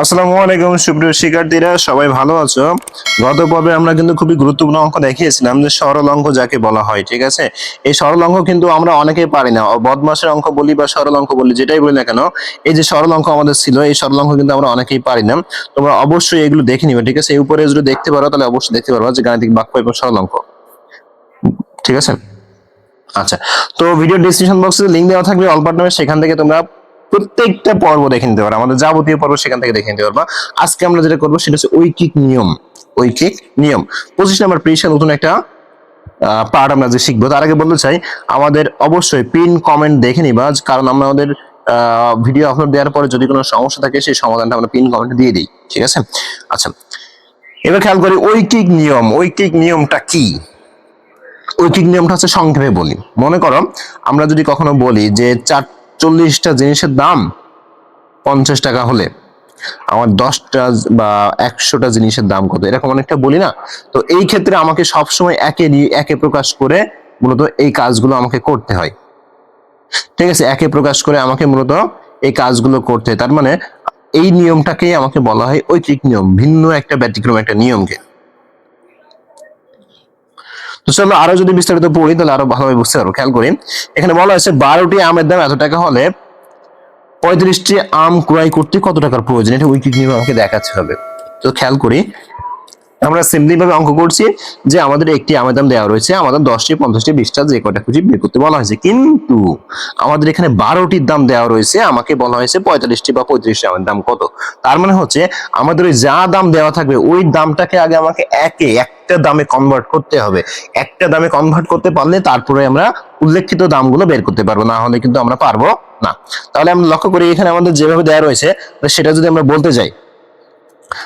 আসসালামু আলাইকুম, সুপ্রিয় শিক্ষার্থীরা, সবাই ভালো আছো? গত পর্বে আমরা কিন্তু খুবই গুরুত্বপূর্ণ অঙ্ক দেখিয়েছিলাম যে সরল অঙ্ক যাকে বলা হয়, ঠিক আছে? এই সরল অঙ্ক কিন্তু আমরা অনেকেই পারি না। বদমাসের অঙ্ক বলি বা সরল অঙ্ক বলি, যেটাই বলি না কেন, এই যে সরল অঙ্ক আমাদের ছিল, এই সরল অঙ্ক কিন্তু আমরা অনেকেই পারি না। তোমরা অবশ্যই এগুলো দেখে নিবে, ঠিক আছে? এই উপরে যদি দেখতে পারো, তাহলে অবশ্যই দেখতে পারো যে গাণিতিক বাক্য এবং সরল অঙ্ক ঠিক আছে? আচ্ছা তো ভিডিও ডিসক্রিপশন বক্সে লিংক দেওয়া থাকবে অল পার্টনার সেখান থেকে তোমরা প্রত্যেকটা পর্ব দেখে নিতে পারো, আমাদের যাবতীয় পর্ব সেখান থেকে দেখে নিতে পারবা। আজকে আমরা যেটা করব সেটা হচ্ছে ঐকিক নিয়ম ঐকিক নিয়ম। পঁচিশ নাম্বার পৃষ্ঠা নতুন একটা পার্ট আমরা যে শিখব, তার আগে বলতে চাই, আমাদের অবশ্যই পিন কমেন্ট দেখে নিবা, কারণ আমরা আমাদের ভিডিও আপলোড দেওয়ার পরে যদি কোনো সমস্যা থাকে, সেই সমাধানটা আমরা পিন কমেন্টে দিয়ে দিই, ঠিক আছে? আচ্ছা এবার খেয়াল করি ঐকিক নিয়ম, ঐকিক নিয়মটা কি? ঐকিক নিয়মটা হচ্ছে সংক্ষেপে বলি। মনে করো, আমরা যদি কখনো বলি যে চার চল্লিশটা জিনিসের দাম পঞ্চাশ টাকা হলে আমার দশটা বা একশোটা জিনিসের দাম কত? এরকম অনেকটা বলি না? তো এই ক্ষেত্রে আমাকে সবসময় একে একে প্রকাশ করে মূলত এই কাজগুলো আমাকে করতে হয়। ঠিক আছে? একে প্রকাশ করে আমাকে মূলত এই কাজগুলো করতে হয়। তার মানে এই নিয়মটাকেই আমাকে বলা হয় ঐকিক নিয়ম, ভিন্ন একটা ব্যতিক্রম একটা নিয়মকে। তো চলো আরও যদি বিস্তারিত পড়ি, তাহলে আরও ভালোভাবে বুঝতে পারব, খেয়াল করি। এখানে বলা হয়েছে, বারোটি আমের দাম এত টাকা হলে পঁয়ত্রিশটি আম ক্রয় করতে কত টাকার প্রয়োজন? এটা উইকিট নিয়ে আমাকে দেখাতে হবে। তো খেয়াল করি আমরা সিম্পলি ভাবে অঙ্ক করছি যে আমাদের একটি আমের দাম দেওয়া রয়েছে, আমাদের দশটি, পঞ্চাশটি, বিশটা যে কটা খুঁজি বের করতে বলা হয়েছে। কিন্তু আমাদের এখানে বারোটির দাম দেওয়া রয়েছে, আমাকে বলা হয়েছে পঁয়তাল্লিশটি বা পঁয়ত্রিশটি আমের দাম কত? তার মানে হচ্ছে আমাদের ওই যা দাম দেওয়া থাকবে, ওই দামটাকে আগে আমাকে একে, একটা দামে কনভার্ট করতে হবে। একটা দামে কনভার্ট করতে পারলে তারপরে আমরা উল্লেখিত দামগুলো বের করতে পারব, না হলে কিন্তু আমরা পারব না। তাহলে আমরা লক্ষ্য করি এখানে আমাদের যেভাবে দেওয়া রয়েছে, সেটা যদি আমরা বলতে যাই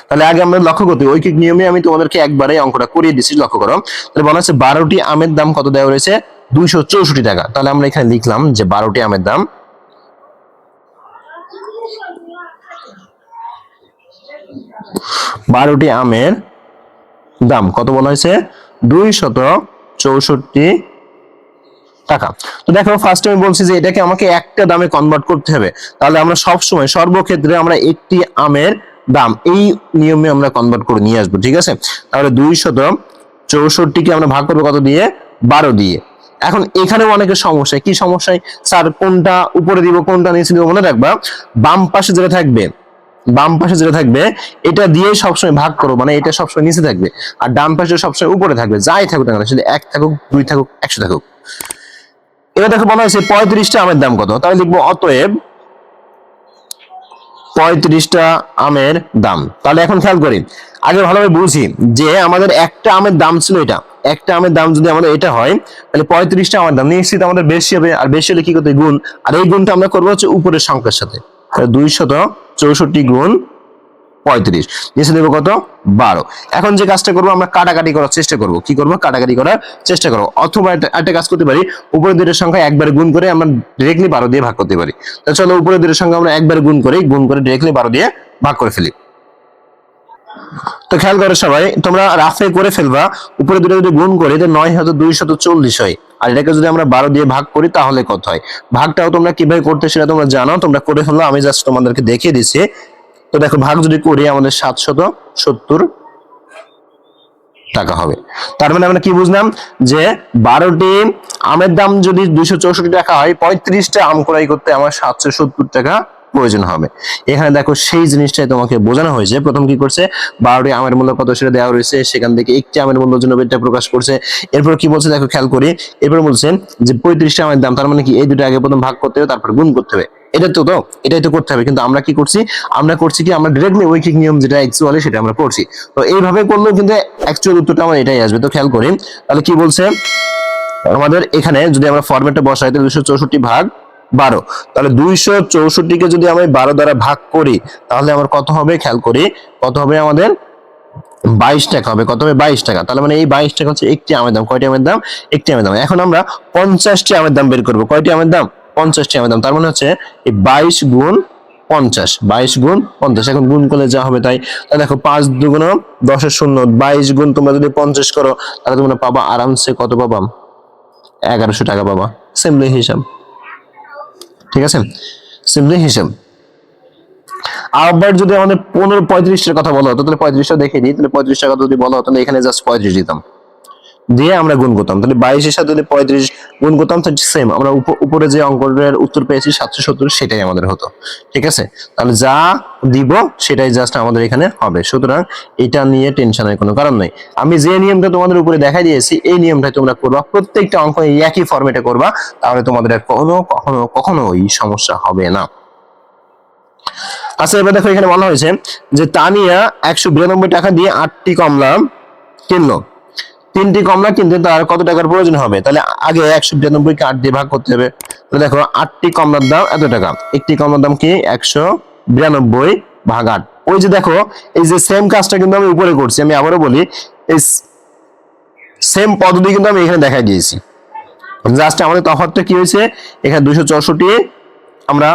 তাহলে আগে আমরা লক্ষ্য করতে ঐকিক নিয়মে আমি তোমাদেরকে একবারে অঙ্কটা করিয়ে দিচ্ছি, লক্ষ্য করো। তাহলে বলা হচ্ছে বারোটি আমের দাম কত দেওয়া রয়েছে? দুইশো চৌষট্টি টাকা। তাহলে আমরা এখানে লিখলাম যে বারোটি আমের দাম। বারোটি আমের দাম কত বলা হয়েছে? দুই চৌষট্টি টাকা। তো দেখো ফার্স্ট আমি বলছি যে এটাকে আমাকে একটা দামে কনভার্ট করতে হবে। তাহলে আমরা সব সময় সর্বক্ষেত্রে আমরা একটি আমের দাম, এই নিয়মে আমরা কনভার্ট করে নিয়ে আসব, ঠিক আছে? তাহলে দুই শত চৌষট্টিকে আমরা ভাগ করব কত দিয়ে? বারো দিয়ে। এখন এখানেও অনেকের সমস্যা, কি সমস্যায়? স্যার, কোনটা উপরে দিব, কোনটা নিচে দিব, মনে রাখবা, বাম পাশে যেটা থাকবে, বাম পাশে যেটা থাকবে, এটা দিয়ে সবসময় ভাগ করো মানে এটা সবসময় নিচে থাকবে, আর ডান পাশে সবসময় উপরে থাকবে, যাই থাকুক না সেটা এক থাকুক, দুই থাকুক, একশো থাকুক। এবার দেখো বলা হয়েছে পঁয়ত্রিশটা আমের দাম কত, তাহলে লিখব অতএব পঁয়ত্রিশটা আমের দাম। তাহলে এখন খেয়াল করি, আগে ভালোভাবে বুঝি যে আমাদের একটা আমের দাম ছিল এটা। একটা আমের দাম যদি আমাদের এটা হয়, তাহলে পঁয়ত্রিশটা আমের দাম। নিশ্চিত আমাদের বেশি হবে, আর বেশি হলে কি করতে গুণ। আর এই গুণটা আমরা করব হচ্ছে উপরের সংখ্যার সাথে। দুই শত চৌষট্টি গুণ পঁয়ত্রিশ। নিচে দেবো কত? বারো। এখন যে কাজটা করব, আমরা কাটাকাটি করার চেষ্টা কি কাটাকাটি করার চেষ্টা করব। অথবা একটা কাজ করতে পারি সংখ্যা একবারে গুণ করে আমরা ডিরেক্টলি বারো দিয়ে ভাগ করতে পারি। তো চলো সংখ্যা আমরা একবারে গুণ করে গুণ করে ডিরেক্টলি বারো দিয়ে ভাগ করে ফেলি। তো খেয়াল করো সবাই, তোমরা রাফে করে ফেলবা উপরে দুটো যদি গুণ করি নয় হয়তো দুই শত চল্লিশ হয়। আর এটাকে যদি আমরা বারো দিয়ে ভাগ করি, তাহলে কত হয়? ভাগটাও তোমরা কীভাবে করতে সেটা তোমরা জানো, তোমরা করে ফেলল আমি জাস্ট তোমাদেরকে দেখিয়ে দিচ্ছি। তো দেখো, ভাগ যদি করি, আমাদের সাতশত সত্তর টাকা হবে। তার মানে আমরা কি বুঝলাম? যে বারোটি আমের দাম যদি দুইশো চৌষট্টি টাকা হয়, পঁয়ত্রিশটা আম ক্রয় করতে আমার সাতশো সত্তর টাকা প্রয়োজন হবে। এখানে দেখো, সেই জিনিসটাই তোমাকে বোঝানো হয়েছে। প্রথম কি করছে? বারোটি আমের মূল্য কত সেটা দেওয়া রয়েছে। সেখান থেকে একটি আমের মূল্য জন্য এটা প্রকাশ করছে। এরপর কি বলছে? দেখো, খেয়াল করি। এরপর বলছেন যে পঁয়ত্রিশটা আমের দাম, তার মানে কি? এই দুটো আগে প্রথম ভাগ করতে হবে, তারপর গুণ করতে হবে। এটা তো তো এটাই তো করতে হবে। কিন্তু আমরা কি করছি? আমরা করছি কি? আমরা ডিরেক্টলি ঐকিক নিয়ম যেটা অ্যাকচুয়ালি সেটা আমরা করছি। তো এইভাবে করলেও কিন্তু অ্যাকচুয়াল উত্তরটা আমার এটাই আসবে। তো খেয়াল করি তাহলে কি বলছে? আমাদের এখানে যদি আমরা ফরম্যাটটা বসাই, তাহলে দুশো চৌষট্টি ভাগ বারো। তাহলে দুইশো চৌষট্টিকে যদি আমি বারো দ্বারা ভাগ করি, তাহলে আমার কত হবে? খেয়াল করি, কত হবে আমাদের? বাইশ টাকা হবে। কত হবে? বাইশ টাকা। তাহলে মানে এই বাইশ টাকা হচ্ছে একটি আমের দাম। কয়টি আমের দাম? একটি আমের দাম। এখন আমরা পঞ্চাশটি আমের দাম বের করব। কয়টি আমের দাম? পঞ্চাশটি আমের দাম তার মানে হচ্ছে এই বাইশ গুণ পঞ্চাশ, বাইশ গুণ পঞ্চাশ। এখন গুণ করলে যা হবে তাই। তাহলে দেখো, পাঁচ দুগুণ দশের শূন্য, বাইশ গুণ তোমরা যদি পঞ্চাশ করো, তাহলে তোমরা পাবা আরামসে কত পাবা? এগারোশো টাকা পাবা। সিম্পলি হিসাব। ঠিক আছে? সিম্পলি হিসাব। আবার যদি আমাদের পনেরো পঁয়ত্রিশটার কথা বলা হতো তাহলে পঁয়ত্রিশটা দেখে দিই। তাহলে পঁয়ত্রিশ টাকা যদি বলা, তাহলে এখানে জাস্ট পঁয়ত্রিশ দিতাম। দিয়ে আমরা গুণ করতাম। তাহলে বাইশের সাথে যদি পঁয়ত্রিশ গুণ করতাম, তাহলে সেম আমরা উপ- উপরে যে অঙ্কের উত্তর পেয়েছি, সাতশো সত্তর, সেটাই আমাদের হতো। ঠিক আছে? তাহলে যা দিব, সেটাই জাস্ট আমাদের এখানে হবে। সুতরাং এটা নিয়ে টেনশনের কোনো কারণ নেই। আমি যে নিয়মটা তোমাদের উপরে দেখাই দিয়েছি, এই নিয়মটাই তোমরা করবা। প্রত্যেকটা অঙ্ক একই ফরম্যাটে করবা, তাহলে তোমাদের আর কখনো কখনো কখনোই সমস্যা হবে না। আচ্ছা এবার দেখো এখানে বলা হয়েছে যে তানিয়া একশো বিরানব্বই টাকা দিয়ে আটটি কমলা কিনলো তিনটি কমলা কিনতে তার কত টাকার প্রয়োজন হবে? তাহলে আগে একশো বিরানব্বই কে আট দিয়ে ভাগ করতে হবে। তাহলে দেখো, আটটি কমলার দাম এত টাকা। একটি কমলার দাম কি? একশো বিরানব্বই ভাগ আট। ওই যে দেখো, এই যে সেম কাজটা কিন্তু আমি উপরে করছি, আমি আবারও বলি, এই সেম পদ্ধতি কিন্তু আমি এখানে দেখাই দিয়েছি। জাস্ট আমাদের তফাৎটা কি হয়েছে? এখানে দুশো চৌষট্টি আমরা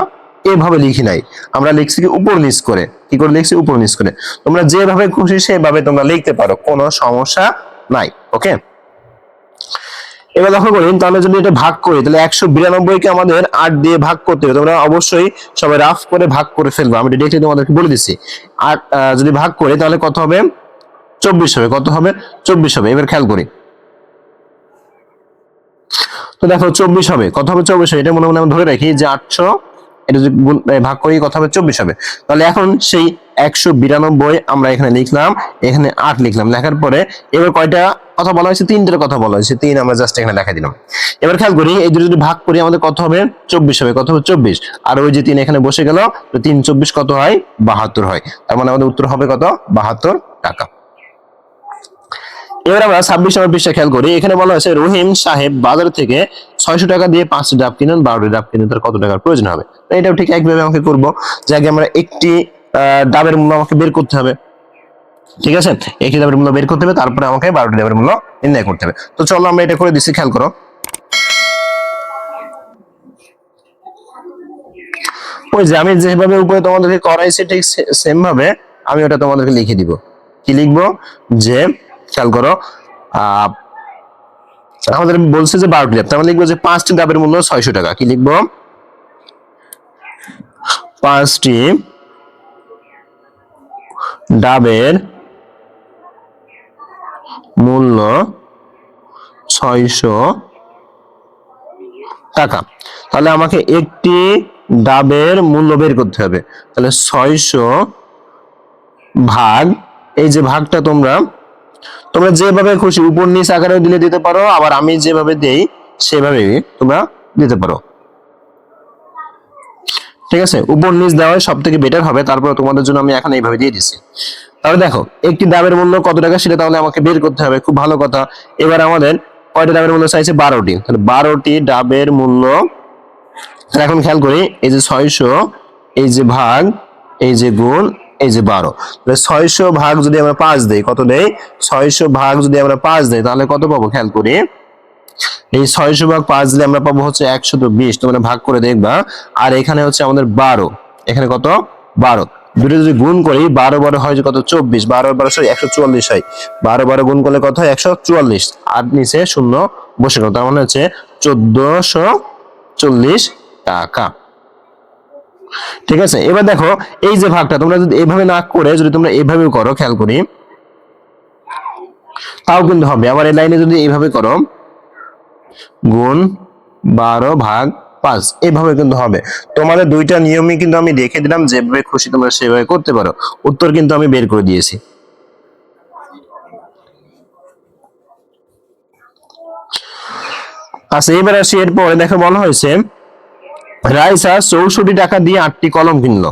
এভাবে লিখি নাই। আমরা লিখছি কি উপর নিচ করে। কি করে লিখছি? উপর নিচ করে। তোমরা যেভাবে খুশি সেভাবে তোমরা লিখতে পারো, কোনো সমস্যা নাই। ওকে এবার লক্ষ্য করি তাহলে যদি এটা ভাগ করি, তাহলে একশো বিরানব্বই কে আমাদের আট দিয়ে ভাগ করতে হবে। তোমরা অবশ্যই সবাই রাফ করে ভাগ করে ফেলব। আমি ডিরেক্টলি তোমাদেরকে বলে দিচ্ছি। আট যদি ভাগ করি, তাহলে কত হবে? চব্বিশ হবে। কত হবে? চব্বিশ হবে। এবার খেয়াল করি। তো দেখো, চব্বিশ হবে। কত হবে? চব্বিশ হবে। এটা মনে মনে আমি ধরে রাখি যে আটশো, এটা যদি ভাগ করি, কত হবে? চব্বিশ হবে। তাহলে এখন সেই একশো বিরানব্বই আমরা এখানে লিখলাম, এখানে আট লিখলাম। লেখার পরে এবার কয়টা কথা বলা হয়েছে তিনটার কথা বলা হয়েছে, তিন আমরা জাস্ট এখানে দেখা দিলাম। এবার খেয়াল করি, এই দুটো যদি ভাগ করি, আমাদের কত হবে? চব্বিশ হবে, কত হবে? চব্বিশ। আর ওই যে তিন এখানে বসে গেল, তো তিন চব্বিশ কত হয়? বাহাত্তর হয়। তার মানে আমাদের উত্তর হবে কত? বাহাত্তর টাকা। এবার আমরা ছাব্বিশ নম্বর পৃষ্ঠা খেয়াল করি, এখানে বলা হয়েছে, রহিম সাহেব বাজার থেকে ছয়শো টাকা দিয়ে পাঁচটি ডাব কিনেন, বারোটি ডাব কিনেন, তার কত টাকার প্রয়োজন হবে? এটাও ঠিক একভাবে আমাকে করব। যে আগে আমরা একটি ডাবের মূল্য আমাকে বের করতে হবে। ঠিক আছে? একটি ডাবের মূল্য বের করতে হবে, তারপরে আমাকে বারোটি ডাবের মূল্য নির্ণয় করতে হবে। তো চলো আমরা এটা করে দিচ্ছি, খেয়াল করো। ওই যে আমি যেভাবে উপরে তোমাদেরকে করাইছি, ঠিক সেম ভাবে আমি ওটা তোমাদেরকে লিখে দিব। কি লিখব? যে, খেয়াল করো আমাদের বলছে যে বারোটি ডাব তার মানে লিখব যে পাঁচটি ডাবের মূল্য ছয়শো টাকা। কি লিখব? পাঁচটি ডাবের মূল্য ছয়শো টাকা। তাহলে আমাকে একটি ডাবের মূল্য বের করতে হবে। তাহলে ছয়শো ভাগ, এই যে ভাগটা তোমরা তোমরা যেভাবে খুশি উপর নিচ আকারে দিলে দিতে পারো, আবার আমি যেভাবে দেই সেভাবে তোমরা দিতে পারো। ঠিক আছে? উপর নিচ দেওয়াই সব থেকে বেটার হবে, তারপর তোমাদের জন্য আমি এখন এইভাবে দিয়ে দিচ্ছি তাহলে দেখো, একটি দামের মূল্য কত টাকা সেটা তাহলে আমাকে বের করতে হবে। খুব ভালো কথা। এবার আমাদের কয়টা ডাবের মূল্য চাইছে? বারোটি। তাহলে বারোটি ডাবের মূল্য এখন খেয়াল করি, এই যে ছয়শো, এই যে ভাগ, এই যে গুণ, এই যে বারো। তাহলে ছয়শো ভাগ যদি আমরা পাঁচ দেই, কত দেই? ছয়শো ভাগ যদি আমরা পাঁচ দেই, তাহলে কত পাবো? খেয়াল করি, এই ছয়শো ভাগ পাঁচ দিলে আমরা পাবো হচ্ছে একশো বিশ। তোমরা ভাগ করে দেখবা। আর এখানে হচ্ছে আমাদের বারো। এখানে কত? বারো। দুটো যদি গুণ করি, বারো বারো হয় যে কত? চব্বিশ। বারো বারো, সরি, একশো চুয়াল্লিশ হয়। বারো বারো গুণ করলে কত হয়? একশো চুয়াল্লিশ। আর নিচে শূন্য বসে গেল। তার মানে হচ্ছে চোদ্দশো চল্লিশ টাকা। ঠিক আছে? এবার দেখো, এই যে ভাগটা, তোমরা যদি এইভাবে না করে, যদি তোমরা এইভাবে করো, খেয়াল করি। তাও কিন্তু হবে। আবার এই লাইনে যদি এইভাবে করো, গুণ বারো ভাগ পাঁচ এইভাবে কিন্তু হবে। তোমাদের দুইটা নিয়মই কিন্তু আমি দেখে দিলাম, যেভাবে খুশি তোমরা সেভাবে করতে পারো। উত্তর কিন্তু আমি বের করে দিয়েছি। আচ্ছা এবার আসি, এরপরে দেখো বলা হয়েছে, রাইসা চৌষট্টি টাকা দিয়ে আটটি কলম কিনলো।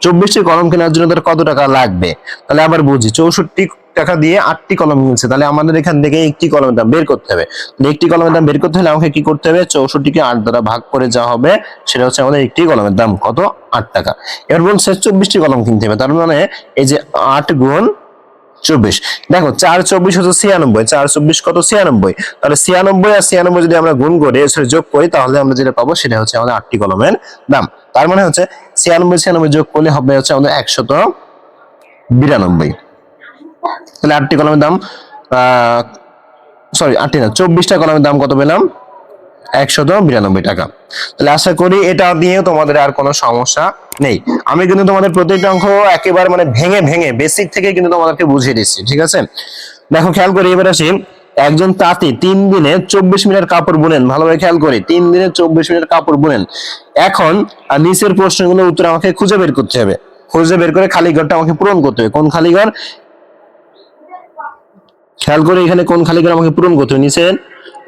চব্বিশটি কলম কেনার জন্য তার কত টাকা লাগবে? তাহলে আবার বুঝি, চৌষট্টি টাকা দিয়ে আটটি কলম কিনছে তাহলে আমাদের এখান থেকে একটি কলমের দাম বের করতে হবে। একটি কলমের দাম বের করতে হলে আমাকে কি করতে হবে? চৌষট্টিকে আট দ্বারা ভাগ করে যা হবে, সেটা হচ্ছে আমাদের একটি কলমের দাম, কত? আট টাকা। এবার বলছে চব্বিশটি কলম কিনতে হবে, তার মানে এই যে আট গুণ চব্বিশ। দেখো, চার চব্বিশ হচ্ছে ছিয়ানব্বই, চার চব্বিশ কত? ছিয়ানব্বই। তাহলে ছিয়ানব্বই আর ছিয়ানব্বই যদি আমরা গুণ করে সরি যোগ করি, তাহলে আমরা যেটা পাবো, সেটা হচ্ছে আমাদের আটটি কলমের দাম। তার মানে হচ্ছে ছিয়ানব্বই ছিয়ানব্বই যোগ করলে হবে হচ্ছে আমাদের একশত বিরানব্বই। তাহলে আটটি কলমের দাম সরি আটটি না, চব্বিশটা কলমের দাম কত পেলাম? একশত বিরানব্বই টাকা। তাহলে আশা করি এটা নিয়েও তোমাদের আর কোনো সমস্যা নেই। আমি কিন্তু তোমাদের প্রত্যেকটা অঙ্ক একেবারে মানে ভেঙে ভেঙে বেসিক থেকে কিন্তু তোমাদেরকে বুঝিয়ে দিচ্ছি, ঠিক আছে? দেখো, খেয়াল করি, এবার আসি। একজন তাঁতি তিন দিনে চব্বিশ মিটার কাপড় বুনেন। ভালোভাবে খেয়াল করি, তিন দিনে চব্বিশ মিটার কাপড় বুনেন। এখন নিচের প্রশ্নগুলো উত্তর আমাকে খুঁজে বের করতে হবে। খুঁজে বের করে খালি ঘরটা আমাকে পূরণ করতে হবে। কোন খালি ঘর? খেয়াল করে এখানে কোন খালি ঘর আমাকে পূরণ করতে হবে? নিচে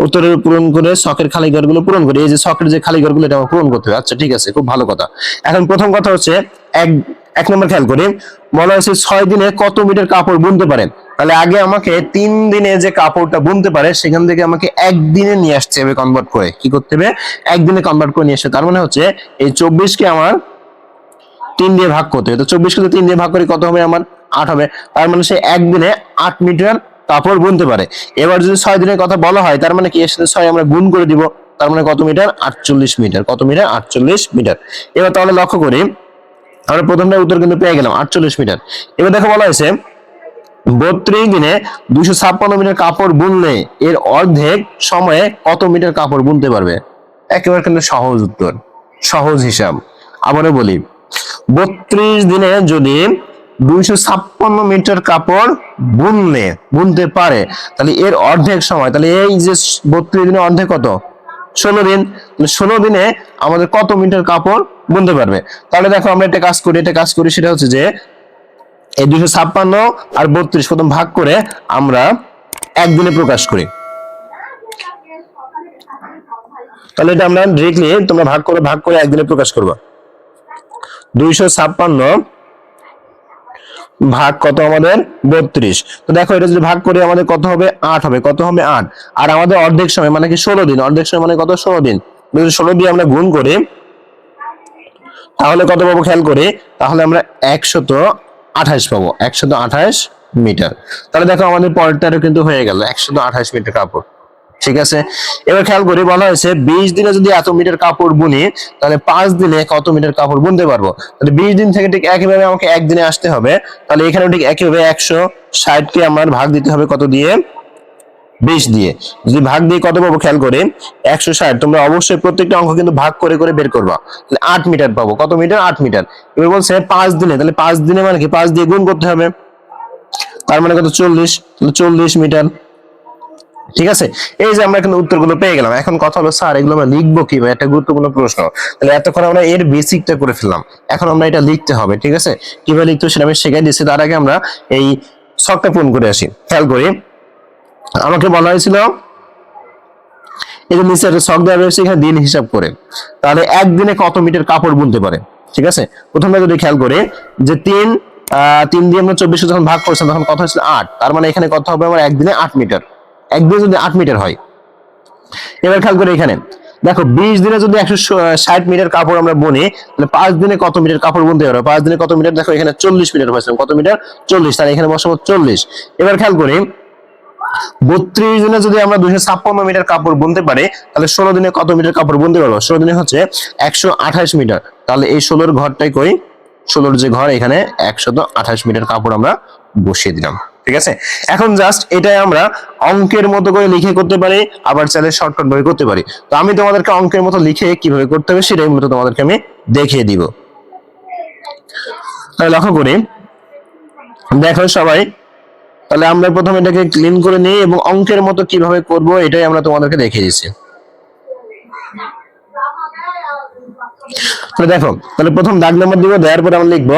উত্তরের পূরণ করে শখের খালি ঘরগুলো পূরণ করে। এই যে শখের যে খালি ঘরগুলো এটা পূরণ করতে হবে। আচ্ছা ঠিক আছে, খুব ভালো কথা। এখন প্রথম কথা হচ্ছে, এক এক নম্বর খেয়াল করি। বলা হয়েছে ছয় দিনে কত মিটার কাপড় বুনতে পারেন তাহলে আগে আমাকে তিন দিনে যে কাপড়টা বুনতে পারে, সেখান থেকে আমাকে একদিনে নিয়ে আসতে হবে কনভার্ট করে। কি করতে হবে? একদিনে কনভার্ট করে নিয়ে আসতে। তার মানে হচ্ছে, এই চব্বিশকে আমার তিন দিয়ে ভাগ করতে হবে। তো চব্বিশ কে তিন দিয়ে ভাগ করে কত হবে? আমার আট হবে। তার মানে সে একদিনে আট মিটার কাপড় বুনতে পারে। এবার যদি ছয় দিনের কথা বলা হয়, তার মানে কি? এর সাথে ছয় আমরা গুণ করে দিব, তার মানে কত মিটার? আটচল্লিশ মিটার। কত মিটার? আটচল্লিশ মিটার। এবার তাহলে লক্ষ্য করি, আমরা প্রথমটা উত্তর কিন্তু পেয়ে গেলাম, আটচল্লিশ মিটার। এবার দেখো বলা হয়েছে, বত্রিশ দিনে দুশো ছাপ্পান্ন মিটার কাপড় বুনলে এর অর্ধেক সময়ে কত মিটার কাপড় বুনতে পারবে? একেবারে কিন্তু সহজ উত্তর, সহজ হিসাব। আবারও বলি, বত্রিশ দিনে যদি দুইশো ছাপ্পান্ন মিটার কাপড় বুনলে, বুনতে পারে। তাহলে এর অর্ধেক সময়, তাহলে এই যে বত্রিশ দিনে অর্ধেক কত? ষোলো দিন। ষোলো দিনে আমাদের কত মিটার কাপড় বুনতে পারবে? তাহলে দেখো আমরা একটা কাজ করি, একটা কাজ করি, সেটা হচ্ছে যে এই দুশো ছাপ্পান্ন আর বত্রিশ প্রথম ভাগ করে আমরা একদিনে প্রকাশ করি। তাহলে এটা আমরা ডিরেক্টলি তোমরা ভাগ করে ভাগ করে একদিনে প্রকাশ করবা। দুইশো ভাগ কত আমাদের? বত্রিশ। তো দেখো, এটা যদি ভাগ করি, আমাদের কত হবে? আট হবে। কত হবে? আট। আর আমাদের অর্ধেক সময় মানে কি ষোলো দিন? অর্ধেক সময় মানে কত? ষোলো দিন। যদি ষোলো দিয়ে আমরা গুণ করি, তাহলে কত পাবো? খেয়াল করি, তাহলে আমরা একশত আঠাশ পাবো। একশত আঠাশ মিটার। তাহলে দেখো, আমাদের পরেরটারও কিন্তু হয়ে গেল। একশত আঠাশ মিটার কাপড়। ঠিক আছে? এবার খেয়াল করি বলা হয়েছে বিশ দিনে যদি এত মিটার কাপড় বুনি, তাহলে পাঁচ দিনে কত মিটার কাপড় বুনতে পারব। তাহলে বিশ দিন থেকে ঠিক একইভাবে আমাকে একদিনে আসতে হবে। তাহলে এখানে ঠিক একইভাবে একশো ষাটকে আমার ভাগ দিতে হবে কত দিয়ে? বিশ দিয়ে। যদি ভাগ দিয়ে কত পাবো খেয়াল করে? একশো ষাট। তোমরা অবশ্যই প্রত্যেকটা অঙ্ক কিন্তু ভাগ করে করে বের করবা। তাহলে আট মিটার পাবো। কত মিটার? আট মিটার। এবার বলছে পাঁচ দিনে। তাহলে পাঁচ দিনে মানে কি? পাঁচ দিয়ে গুণ করতে হবে। তার মানে কত? চল্লিশ। চল্লিশ মিটার। ঠিক আছে? এই যে আমরা কিন্তু উত্তরগুলো পেয়ে গেলাম। এখন কথা হলো, স্যার, এগুলো আমরা লিখব কি একটা গুরুত্বপূর্ণ প্রশ্ন। তাহলে এতক্ষণ আমরা এর বেসিকটা করে ফেললাম। এখন আমরা এটা লিখতে হবে, ঠিক আছে? কীভাবে লিখতে সেটা আমি শেখাই দিচ্ছি। তার আগে আমরা এই শখটা পূরণ করে আসি। খেয়াল করি। আমাকে বলা হয়েছিল, এই যে নিচে একটা শখ দেওয়া রয়েছে, এখানে দিন হিসাব করে। তাহলে একদিনে কত মিটার কাপড় বুনতে পারে? ঠিক আছে? প্রথমে যদি খেয়াল করি, যে তিন তিন দিয়ে আমরা চব্বিশে যখন ভাগ করছিলাম, তখন কত হয়েছিল? আট। তার মানে এখানে কত হবে? আমার একদিনে আট মিটার। একদিনে যদি আট মিটার হয়। এবার খেয়াল করে এখানে। দেখো, বিশ দিনে যদি একশো ষাট মিটার কাপড় আমরা বুনি, তাহলে পাঁচ দিনে কত মিটার কাপড় বুনতে পারব? পাঁচ দিনে কত মিটার? দেখো, এখানে চল্লিশ মিটার হয়েছে। কত মিটার? চল্লিশ। তাহলে এখানে বসাবো চল্লিশ। এবার খেয়াল করি, বত্রিশ দিনে যদি আমরা দুইশো ছাপ্পান্ন মিটার কাপড় বুনতে পারি, তাহলে ষোলো দিনে কত মিটার কাপড় বুনতে পারব? ষোলো দিনে হচ্ছে একশো আঠাশ মিটার। তাহলে এই ষোলোর ঘরটাই কই? ষোলোর যে ঘর, এখানে একশত আঠাশ মিটার কাপড় আমরা বসিয়ে দিলাম। ঠিক আছে? এখন জাস্ট এটাই আমরা অঙ্কের মতো করে লিখে করতে পারি, আবার চাইলে শর্টকাট ভাবে করতে পারি। তো আমি তোমাদেরকে অঙ্কের মতো লিখে কীভাবে করতে হবে সেটাই মতো তোমাদেরকে আমি দেখিয়ে দিব। তাহলে লক্ষ্য করি। দেখো সবাই, তাহলে আমরা প্রথমে এটাকে ক্লিন করে নিই এবং অঙ্কের মতো কীভাবে করব এটাই আমরা তোমাদেরকে দেখিয়ে দিচ্ছি। তাহলে দেখো, তাহলে প্রথম দাগ নাম্বার দিব, দেওয়ার পরে আমরা লিখব,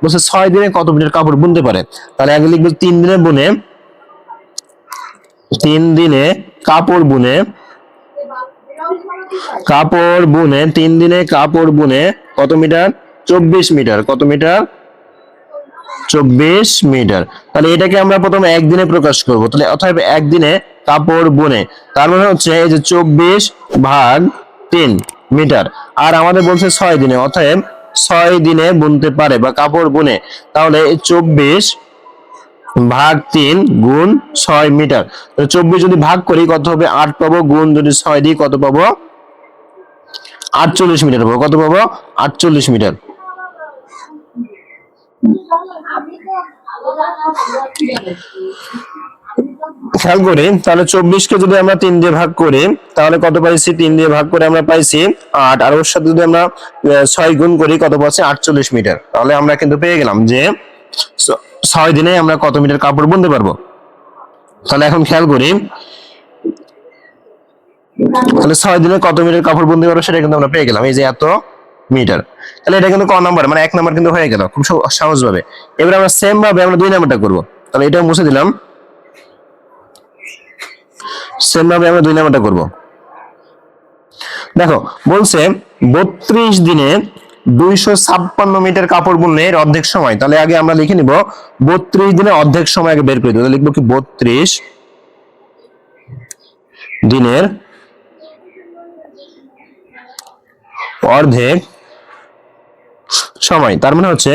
বলছে ছয় দিনে কত মিটার কাপড় বুনতে পারে? তাহলে আগে লিখব তিন দিনে বুনে, তিন দিনে কাপড় বুনে কাপড় বুনে, তিন দিনে কাপড় বুনে কত মিটার? চব্বিশ মিটার। কত মিটার? চব্বিশ মিটার। তাহলে এটাকে আমরা প্রথমে একদিনে প্রকাশ করব। তাহলে অতএব একদিনে কাপড় বুনে। তার মানে হচ্ছে এই যে চব্বিশ ভাগ তিন। মিটার। আর আমাদের বলছে ছয় দিনে, অতএব ছয় দিনে বুনতে পারে বা কাপড় বুনে, তাহলে চব্বিশ ভাগ তিন গুণ ছয় মিটার। চব্বিশ যদি ভাগ করি, কত হবে? আট পাবো, গুণ যদি ছয় দিই, কত পাবো? আটচল্লিশ মিটার পাবো। কত পাবো? আটচল্লিশ মিটার। খেয়াল করি, তাহলে চব্বিশকে যদি আমরা তিন দিয়ে ভাগ করি, তাহলে কত পাইছি? তিন দিয়ে ভাগ করে আমরা পাইছি আট, আর ওর সাথে যদি আমরা ছয় গুণ করি, কত পাচ্ছি? আটচল্লিশ মিটার। তাহলে আমরা কিন্তু পেয়ে গেলাম যে ছয় দিনে আমরা কত মিটার কাপড় বুনতে পারব? তাহলে এখন খেয়াল করি, তাহলে ছয় দিনে কত মিটার কাপড় বুনতে পারব সেটা কিন্তু আমরা পেয়ে গেলাম, এই যে এত মিটার। তাহলে এটা কিন্তু ক নাম্বার? মানে এক নাম্বার কিন্তু হয়ে গেল, খুব সহ- সহজ ভাবে এবার আমরা সেম ভাবে আমরা দুই নাম্বারটা করব। তাহলে এটা মুছে দিলাম। সেম ভাবে আমরা দুই নাম্বারটা করব। দেখো, বলছে বত্রিশ দিনে দুইশো ছাপ্পান্ন মিটার কাপড় বুনলে অর্ধেক সময়। তাহলে আগে আমরা লিখে নিব, বত্রিশ দিনে অর্ধেক সময় আগে বের করে দেবো লিখব কি বত্রিশ দিনের অর্ধেক সময়। তার মানে হচ্ছে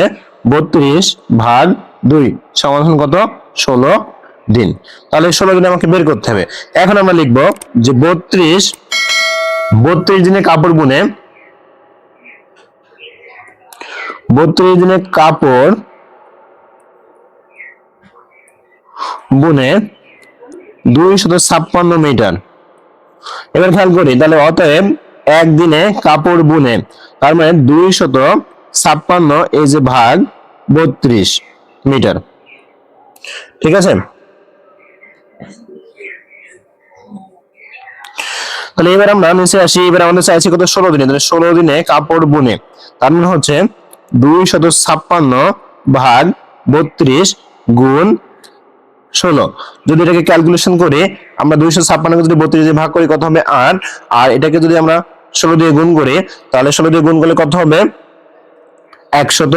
বত্রিশ ভাগ দুই সমাধান কত? ষোলো। দিন। তাহলে ষোলো দিন আমাকে বের করতে হবে। এখন আমরা লিখব যে বত্রিশ বত্রিশ দিনে কাপড় বুনে, বত্রিশ দিনে কাপড় বুনে দুই শত ছাপ্পান্ন মিটার। এবার খেয়াল করি, তাহলে অতএব একদিনে কাপড় বুনে, তার মানে দুই শত ছাপ্পান্ন এই যে ভাগ বত্রিশ মিটার। ঠিক আছে? তাহলে এবার আমরা নিচে আসি, এবার আমাদের চাইছি কত? ষোলো দিনে। তাহলে ষোলো দিনে কাপড় বুনে, তার মানে হচ্ছে দুই শত ছাপ্পান্ন ভাগ বত্রিশ গুণ ষোলো। যদি এটাকে ক্যালকুলেশন করে, আমরা দুইশো ছাপ্পান্নকে যদি বত্রিশ দিয়ে ভাগ করি, কত হবে? আট। আর এটাকে যদি আমরা ষোলো দিয়ে গুণ করি, তাহলে ষোলো দিয়ে গুণ করলে কত হবে? একশত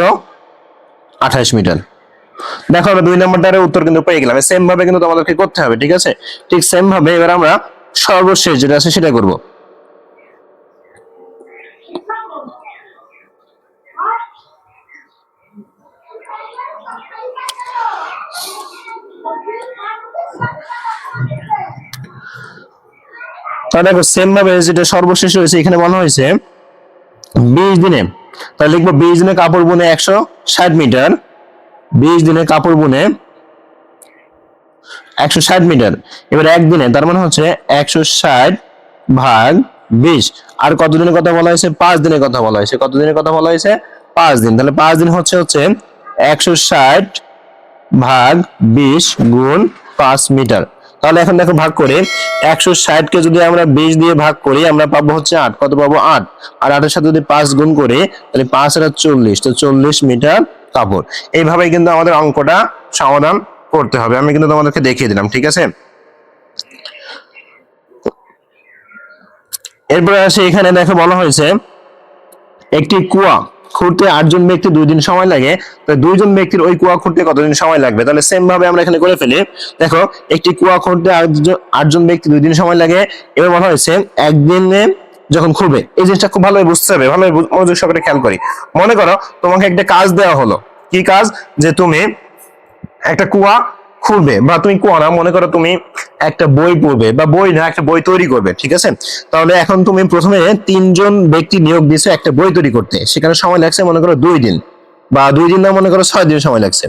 আঠাশ মিটার। দেখো আমরা দুই নম্বরটার উত্তর কিন্তু পেয়ে গেলাম। সেম ভাবে কিন্তু তোমাদেরকে করতে হবে, ঠিক আছে? ঠিক সেম ভাবে এবার আমরা সর্বশেষ যেটা আছে সেটা করব। তাহলে দেখো সেম ভাবে যেটা সর্বশেষ হয়েছে এখানে বলা হয়েছে, বিশ দিনে, তাহলে লিখব বিশ দিনে কাপড় বুনে একশো ষাট মিটার, বিশ দিনে কাপড় বুনে একশো ষাট মিটার। এবার একদিনে, তার মানে হচ্ছে একশো ষাট ভাগ বিশ। আর কত দিনের কথা বলা হয়েছে? পাঁচ দিনের কথা বলা হয়েছে। কত দিনের কথা বলা হয়েছে? পাঁচ দিন। তাহলে পাঁচ দিন হচ্ছে হচ্ছে একশো ষাট ভাগ বিশ গুণ পাঁচ মিটার। তাহলে এখন দেখো ভাগ করে, একশো ষাট কে যদি আমরা বিশ দিয়ে ভাগ করি, আমরা পাবো হচ্ছে আট। কত পাবো? আট। আর আটের সাথে যদি পাঁচ গুণ করি, তাহলে পাঁচ আর চল্লিশ। তো চল্লিশ মিটার কাপড়। এইভাবেই কিন্তু আমাদের অঙ্কটা সমাধান করতে হবে। আমি কিন্তু তোমাদেরকে দেখিয়ে দিলাম, ঠিক আছে? এরপরে আসে, এখানে দেখো বলা হয়েছে, একটি কুয়া খুঁড়তে আটজন ব্যক্তি দুই দিন সময় লাগে। দুইজন ব্যক্তির ওই কুয়া খুঁড়তে কতদিন সময় লাগবে? তাহলে সেম ভাবে আমরা এখানে করে ফেলি। দেখো, একটি কুয়া খুঁড়তে আটজন- ব্যক্তি দুই দিন সময় লাগে। এবার বলা হয়েছে, একদিনে যখন খুঁড়বে, এই জিনিসটা খুব ভালোভাবে বুঝতে হবে। ভালোভাবে মনোযোগ সহকারে খেয়াল করি। মনে করো, তোমাকে একটা কাজ দেওয়া হলো। কি কাজ? যে তুমি একটা কুয়া খুলবে বা তুমি কুয়া না, মনে করো তুমি একটা বই পড়বে বা বই না, একটা বই তৈরি করবে, ঠিক আছে? তাহলে এখন তুমি প্রথমে তিনজন ব্যক্তি নিয়োগ দিয়েছ একটা বই তৈরি করতে। সেখানে সময় লাগছে মনে করো দুই দিন বা দুই দিন না, মনে করো ছয় দিন সময় লাগছে।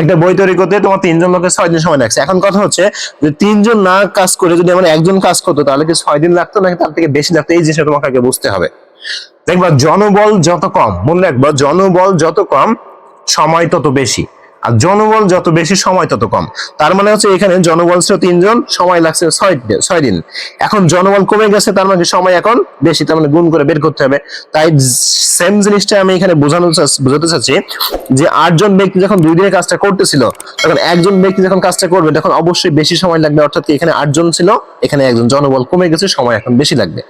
একটা বই তৈরি করতে তোমার তিনজন লোকের ছয় দিন সময় লাগছে। এখন কথা হচ্ছে যে তিনজন না কাজ করে যদি আমার একজন কাজ করতো, তাহলে কি ছয় দিন লাগতো নাকি তার থেকে বেশি লাগতো? এই জিনিসটা তোমাকে আগে বুঝতে হবে। দেখবা জনবল যত কম, মনে রাখবা জনবল যত কম, সময় তত বেশি। আর জনবল যত বেশি সময় তত কম। তার মানে হচ্ছে এখানে জনবল ছিল তিনজন, সময় লাগছে ছয় ছয় দিন। এখন জনবল কমে গেছে, তার মানে সময় এখন বেশি, তার মানে গুণ করে বের করতে হবে। তাই সেম জিনিসটা আমি এখানে বোঝানো বোঝাতে চাচ্ছি যে আটজন ব্যক্তি যখন দুই দিনের কাজটা করতেছিল, তখন একজন ব্যক্তি যখন কাজটা করবে, তখন অবশ্যই বেশি সময় লাগবে। অর্থাৎ এখানে আটজন ছিল, এখানে একজন জনবল কমে গেছে, সময় এখন বেশি লাগবে।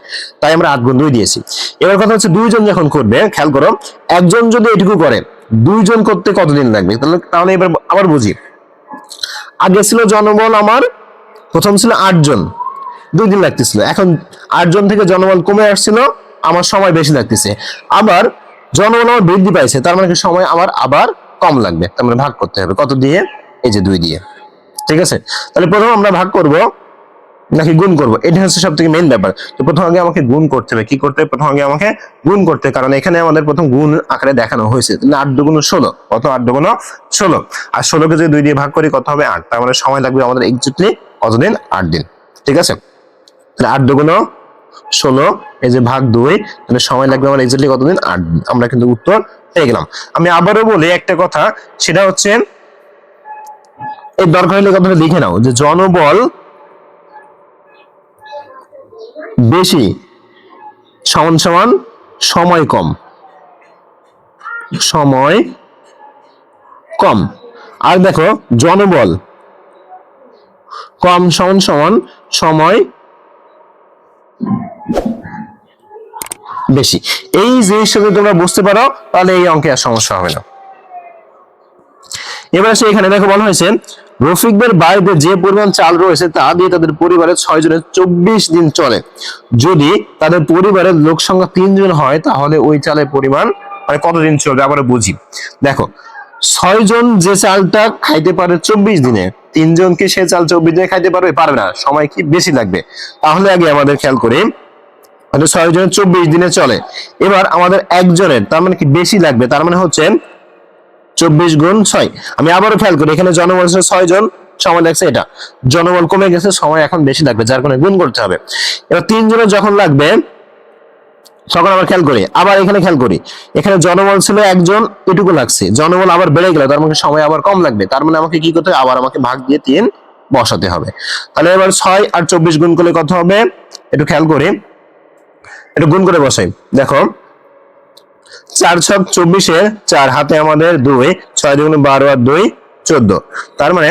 তাই আমরা আট গুণ দুই দিয়েছি। এবার কথা হচ্ছে দুইজন যখন করবে, খেয়াল করো, একজন যদি এটুকু করে দুইজন করতে কতদিন লাগবে? তাহলে তাহলে এবার আবার বুঝি। আগে ছিল জনবল আমার, প্রথম ছিল আটজন। দুই দিন লাগতেছিল। এখন আটজন থেকে জনবল কমে আসছিল, আমার সময় বেশি লাগতেছে। আবার জনবল আমার বৃদ্ধি পাইছে, তার মানে সময় আমার আবার কম লাগবে। তার মানে ভাগ করতে হবে। কত দিয়ে? এই যে দুই দিয়ে। ঠিক আছে? তাহলে প্রথম আমরা ভাগ করব নাকি গুণ করব? এটা হচ্ছে সব থেকে মেইন ব্যাপার। তো প্রথম আগে আমাকে গুণ করতে হবে। কি করতে হবে? প্রথম আগে আমাকে গুণ করতে কারণ এখানে আমাদের প্রথম গুণ আকারে দেখানো হয়েছে। আট দুগুণ ষোলো। কত? আট দুগুণ ষোলো। আর ষোলোকে যদি দুই দিয়ে ভাগ করি, কত হবে আট? তার মানে সময় লাগবে আমাদের এক্সাক্টলি কতদিন? আট দিন। ঠিক আছে? তাহলে আট দুগুণ ষোলো এই যে ভাগ দুই, তাহলে সময় লাগবে আমার এক্সাক্টলি কতদিন? আট দিন। আমরা কিন্তু উত্তর পেয়ে গেলাম। আমি আবারও বলি একটা কথা। সেটা হচ্ছে এই দরকার হলে কথাটা লিখে নাও যে জনবল বেশি। সমান সমান সময় কম। সময় কম। আর দেখো, জনবল। কম সমান সমান সময় বেশি। এই জিনিসটা যদি তোমরা বুঝতে পারো, তাহলে এই অঙ্কে আর সমস্যা হবে না। এবার আসে এখানে। দেখো বলা হয়েছে রফিকদের বাড়িতে যে পরিমাণ চাল রয়েছে তা দিয়ে তাদের পরিবারের ছয় জনের চব্বিশ দিন চলে। যদি তাদের পরিবারের লোক সংখ্যা তিনজন হয়, তাহলে ওই চালের পরিমাণ মানে কতদিন চলবে? আবার বুঝি। দেখো, ছয় জন যে চালটা খাইতে পারে চব্বিশ দিনে তিনজন কি সে চাল চব্বিশ দিনে খাইতে পারবে? পারবে না। সময় কি বেশি লাগবে? তাহলে আগে আমাদের খেয়াল করি। হয়তো ছয় জনের চব্বিশ দিনে চলে। এবার আমাদের একজনের, তার মানে কি বেশি লাগবে? তার মানে হচ্ছে চব্বিশ গুণ ছয়। আমি আবারও খেয়াল করি, এখানে জনবল ছিল ছয় জন, সময় লাগছে এটা। জনবল কমে গেছে, সময় এখন বেশি লাগবে, যার কারণে গুণ করতে হবে। এবার তিন জনের যখন লাগবে, তখন আবার খেয়াল করি, আবার এখানে খেয়াল করি। এখানে জনবল ছিল একজন, এটুকু লাগছে। জনবল আবার বেড়ে গেল, তার মানে সময় আবার কম লাগবে। তার মানে আমাকে কি করতে হবে? আবার আমাকে ভাগ দিয়ে তিন বসাতে হবে। তাহলে এবার ছয় আর চব্বিশ গুণ করলে কত হবে? একটু খেয়াল করি, একটু গুণ করে বসাই। দেখো চার ছক চব্বিশে চার, হাতে আমাদের দুই, ছয় দুগুণ বারো আর দুই, চোদ্দ। তার মানে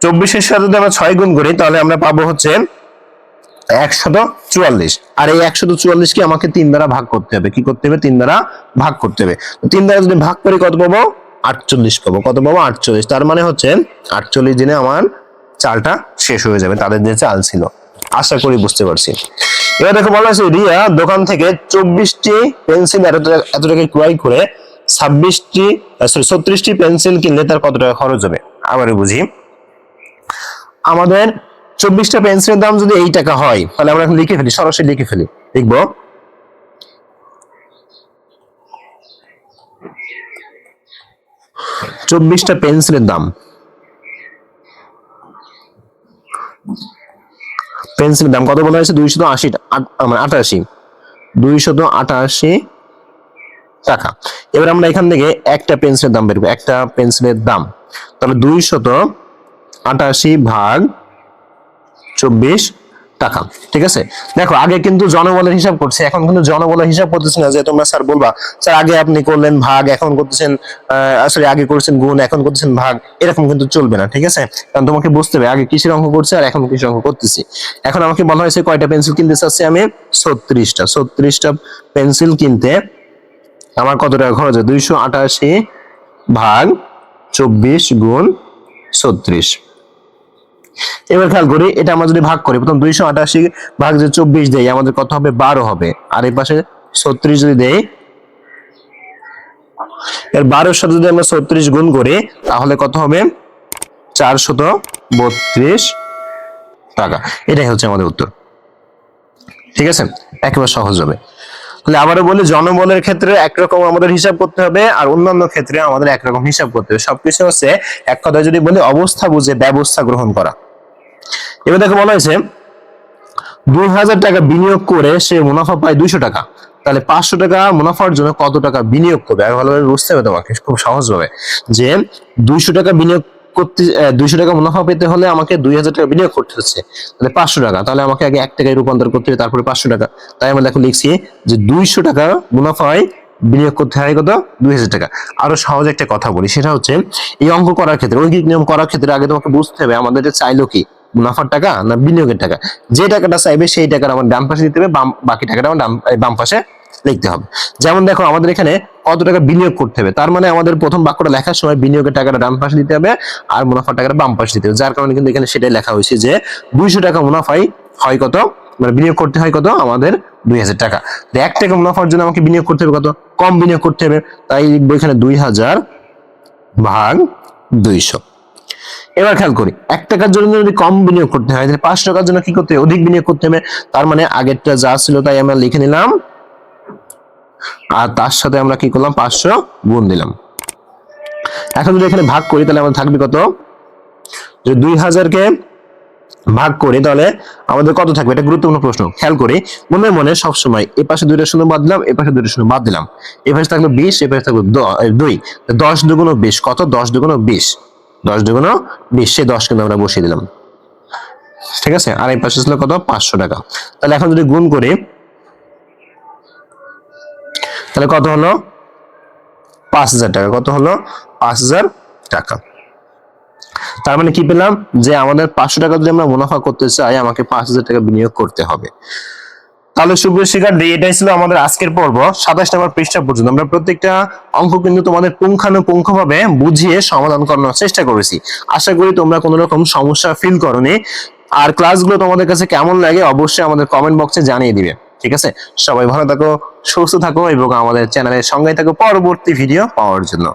চব্বিশের সাথে যদি আমরা ছয় গুণ করি, তাহলে আমরা পাবো হচ্ছে একশত চুয়াল্লিশ। আর এই একশত চুয়াল্লিশকে আমাকে তিন দ্বারা ভাগ করতে হবে। কি করতে হবে? তিন দ্বারা ভাগ করতে হবে। তিন দ্বারা যদি ভাগ করি, কত পাবো? আটচল্লিশ পাবো। কত পাবো? আটচল্লিশ। তার মানে হচ্ছে আটচল্লিশ দিনে আমার চালটা শেষ হয়ে যাবে। তাদের যে চাল ছিল। আশা করি বুঝতে পারছি। এবার দেখো বলা হয়েছে, রিয়া দোকান থেকে চব্বিশটি পেন্সিল এত টাকা ক্রয় করে ছাব্বিশটি সরি ছত্রিশটি পেন্সিল কিনলে তার কত টাকা খরচ হবে? আবারও বুঝি। আমাদের চব্বিশটা পেন্সিলের দাম যদি এই টাকা হয়, তাহলে আমরা এখন লিখে ফেলি, সরাসরি লিখে ফেলি। লিখব। চব্বিশটা পেন্সিলের দাম। পেন্সিলের দাম কত বলা হয়েছে? দুইশত আশি মানে আটাশি। দুইশত আটাশি টাকা। এবার আমরা এখান থেকে একটা পেন্সিলের দাম বের একটা পেন্সিলের দাম। তাহলে দুইশত আটাশি ভাগ চব্বিশ টাকা, ঠিক আছে? দেখো, আগে কিন্তু জনবলের হিসাব করছে, এখন কিন্তু জনবলের হিসাব করতেছি না, যে তোমরা স্যার বলবা স্যার আগে আপনি করলেন ভাগ, এখন করতেছেন সরি আগে করছেন গুণ, এখন করতেছেন ভাগ। এরকম কিন্তু চলবে না, ঠিক আছে? কারণ তোমাকে বুঝতে হবে, আগে কিসের অঙ্ক করছে আর এখন কিসের অঙ্ক করতেছি। এখন আমাকে বলা হয়েছে কয়টা পেন্সিল কিনতে চাচ্ছি আমি? ছত্রিশটা ছত্রিশটা পেন্সিল কিনতে আমার কত টাকা খরচ হয়? দুইশো আটাশি ভাগ চব্বিশ গুণ ছত্রিশ। এবার খেয়াল করি, এটা আমরা যদি ভাগ করি, প্রথম দুইশো আটাশি ভাগ যে চব্বিশ দেয় আমাদের কত হবে? বারো হবে। আর এই পাশে ছত্রিশ যদি দেই, এর বারোর সাথে যদি আমরা ছত্রিশ গুণ করি, তাহলে কত হবে? চারশত বত্রিশ টাকা। এটাই হচ্ছে আমাদের উত্তর। ঠিক আছে? একেবারে সহজ হবে। তাহলে আবারও বলি, জনবলের ক্ষেত্রে একরকম আমাদের হিসাব করতে হবে, আর অন্যান্য ক্ষেত্রে আমাদের একরকম হিসাব করতে হবে। সবকিছু হচ্ছে এক কথায় যদি বলি, অবস্থা বুঝে ব্যবস্থা গ্রহণ করা। এবার দেখো বলা হয়েছে, দুই হাজার টাকা বিনিয়োগ করে সে মুনাফা পায় দুইশো টাকা। তাহলে পাঁচশো টাকা মুনাফার জন্য কত টাকা বিনিয়োগ করবে? আর ভালোভাবে বুঝতে হবে তোমাকে, খুব সহজ ভাবে যে দুইশো টাকা বিনিয়োগ করতে দুইশো টাকা মুনাফা পেতে হলে আমাকে দুই হাজার টাকা বিনিয়োগ করতে হচ্ছে। তাহলে পাঁচশো টাকা, তাহলে আমাকে আগে এক টাকায় রূপান্তর করতে হবে, তারপরে পাঁচশো টাকা। তাই আমরা দেখো লিখছি যে দুইশো টাকা মুনাফায় বিনিয়োগ করতে হয় কত? দুই হাজার টাকা। আরও সহজ একটা কথা বলি, সেটা হচ্ছে এই অঙ্ক করার ক্ষেত্রে ঐকিক নিয়ম করার ক্ষেত্রে আগে তোমাকে বুঝতে হবে আমাদের চাইলো কি। মুনাফার টাকা না বিনিয়োগের টাকা? যে টাকাটা চাইবে সেই টাকাটা আমার ডান পাশে দিতে হবে, বাম, বাকি টাকাটা আমার বাম পাশে লিখতে হবে। যেমন দেখো, আমাদের এখানে কত টাকা বিনিয়োগ করতে হবে? তার মানে আমাদের প্রথম বাক্যটা লেখার সময় বিনিয়োগের টাকাটা ডান পাশে দিতে হবে আর মুনাফার টাকাটা বাম পাশে দিতে হবে। যার কারণে কিন্তু এখানে সেটাই লেখা হয়েছে যে দুইশো টাকা মুনাফাই হয় কত? মানে বিনিয়োগ করতে হয় কত? আমাদের দুই হাজার টাকা। তো এক টাকা মুনাফার জন্য আমাকে বিনিয়োগ করতে হবে কত? কম বিনিয়োগ করতে হবে। তাই লিখব এখানে দুই হাজার ভাগ দুইশো। এবার খেয়াল করি, এক টাকার জন্য যদি কম বিনিয়োগ করতে হয়, তাহলে পাঁচ টাকার জন্য কি করতে হবে? অধিক বিনিয়োগ করতে হবে, তার মানে আগেরটা যা ছিল তাই আমরা লিখে নিলাম। আর তার সাথে আমরা কি করলাম? পাঁচশো গুণ দিলাম। এখন যদি এখানে ভাগ করি, তাহলে আমাদের থাকবে কত? যে দুই হাজারকে ভাগ করি, তাহলে আমাদের কত থাকবে? এটা গুরুত্বপূর্ণ প্রশ্ন। খেয়াল করি, মনে মনে সবসময় এ পাশে দুইটা শূন্য বাদ দিলাম, এ পাশে দুইটা শূন্য বাদ দিলাম। এ পাশে থাকল বিশ, এ পাশে থাকল দুই। দশ দুগুণ বিশ, কত? দশ দুগুণ বিশ। দশ দুগুণ বিশ সে দশ কিন্তু আমরা বসিয়ে দিলাম। ঠিক আছে? আর এই পাশে ছিল কত? পাঁচশো টাকা। তাহলে এখন যদি গুণ করি, তাহলে কত হলো? পাঁচ হাজার টাকা। কত হলো? পাঁচ হাজার টাকা। তার মানে কি পেলাম? যে আমাদের পাঁচশো টাকা যদি আমরা মুনাফা করতে চাই, আমাকে পাঁচ হাজার টাকা বিনিয়োগ করতে হবে। তাহলে সুপ্রিয় শিক্ষার্থী, এটাই ছিল আমাদের আজকের পর্ব। সাতাশ নম্বর পৃষ্ঠা পর্যন্ত আমরা প্রত্যেকটা অঙ্ক কিন্তু তোমাদের পুঙ্খানুপুঙ্খ ভাবে বুঝিয়ে সমাধান করানোর চেষ্টা করেছি। আশা করি তোমরা কোনো রকম সমস্যা ফিল করনি। আর ক্লাসগুলো তোমাদের কাছে কেমন লাগে অবশ্যই আমাদের কমেন্ট বক্সে জানিয়ে দিবে, ঠিক আছে? সবাই ভালো থাকো, সুস্থ থাকো এবং আমাদের চ্যানেলের সঙ্গে থাকো পরবর্তী ভিডিও পাওয়ার জন্য।